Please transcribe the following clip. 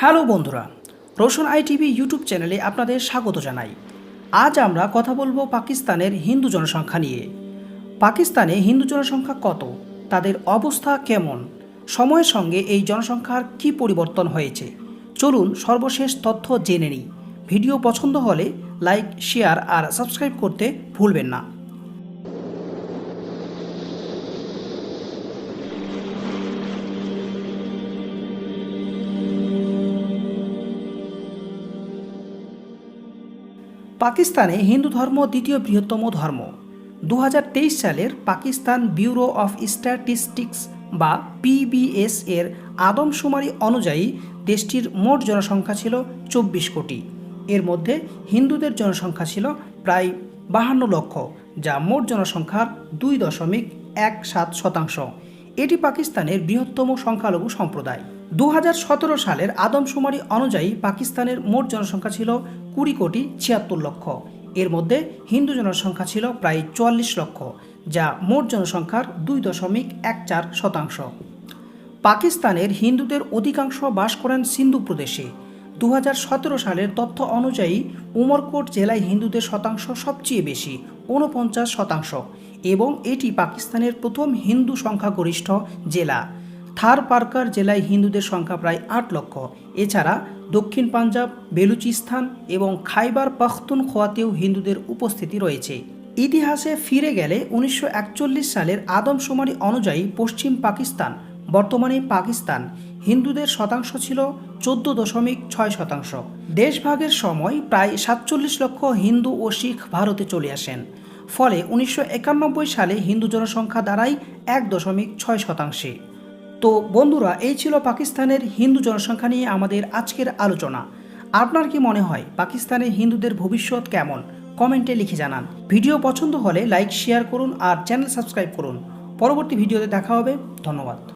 Hello বন্ধুরা, Roshan I TV YouTube চ্যানেলে আপনাদের স্বাগত জানাই। আজ আমরা কথা বলব পাকিস্তানের হিন্দু জনসংখ্যা নিয়ে। পাকিস্তানে হিন্দু জনসংখ্যা কত? তাদের অবস্থা কেমন? সময়ের সঙ্গে এই জনসংখ্যার কী পরিবর্তন হয়েছে? চলুন সর্বশেষ তথ্য জেনে নিই। ভিডিও পছন্দ হলে লাইক, শেয়ার আর সাবস্ক্রাইব করতে ভুলবেন না। পাকিস্তানে হিন্দু ধর্ম দ্বিতীয় বৃহত্তম ধর্ম। দু হাজার তেইশ সালের পাকিস্তান ব্যুরো অফ স্ট্যাটিস্টিক্স বা পিবিএস এর আদমশুমারি অনুযায়ী দেশটির মোট জনসংখ্যা ছিল চব্বিশ কোটি। এর মধ্যে হিন্দুদের জনসংখ্যা ছিল প্রায় বাহান্ন লক্ষ, যা মোট জনসংখ্যার দুই দশমিক এক সাত শতাংশ। এটি পাকিস্তানের বৃহত্তম সংখ্যালঘু সম্প্রদায়। দু হাজার সতেরো সালের আদমশুমারি অনুযায়ী পাকিস্তানের মোট জনসংখ্যা ছিল কুড়ি কোটি ছিয়াত্তর লক্ষ। এর মধ্যে হিন্দু জনসংখ্যা ছিল প্রায় চুয়াল্লিশ লক্ষ, যা মোট জনসংখ্যার দুই দশমিক এক চার শতাংশ। পাকিস্তানের হিন্দুদের অধিকাংশ বাস করেন সিন্ধু প্রদেশে। দু হাজার সতেরো সালের তথ্য অনুযায়ী উমরকোট জেলায় হিন্দুদের শতাংশ সবচেয়ে বেশি, ঊনপঞ্চাশ শতাংশ, এবং এটি পাকিস্তানের প্রথম হিন্দু সংখ্যাগরিষ্ঠ জেলা। থার পার্কার জেলায় হিন্দুদের সংখ্যা প্রায় আট লক্ষ। এছাড়া দক্ষিণ পাঞ্জাব বেলুচিস্তান এবং খাইবার পাখতুনখোয়াতেও হিন্দুদের উপস্থিতি রয়েছে। ইতিহাসে ফিরে গেলে উনিশশো একচল্লিশ সালের আদমশুমারি অনুযায়ী পশ্চিম পাকিস্তান, বর্তমানে পাকিস্তান। হিন্দুদের শতাংশ ছিল চোদ্দ দশমিক ছয় শতাংশ। দেশভাগের সময় প্রায় সাতচল্লিশ লক্ষ হিন্দু ও শিখ ভারতে চলে আসেন। ফলে উনিশশো একানব্বই সালে হিন্দু জনসংখ্যা দাঁড়ায় এক দশমিক ছয় শতাংশে। তো বন্ধুরা, এই ছিল পাকিস্তানের হিন্দু জনসংখ্যা নিয়ে আমাদের আজকের আলোচনা। আপনার কি মনে হয়, পাকিস্তানে হিন্দুদের ভবিষ্যৎ কেমন? কমেন্টে লিখে জানান। ভিডিও পছন্দ হলে লাইক, শেয়ার করুন আর চ্যানেল সাবস্ক্রাইব করুন। পরবর্তী ভিডিওতে দেখা হবে। ধন্যবাদ।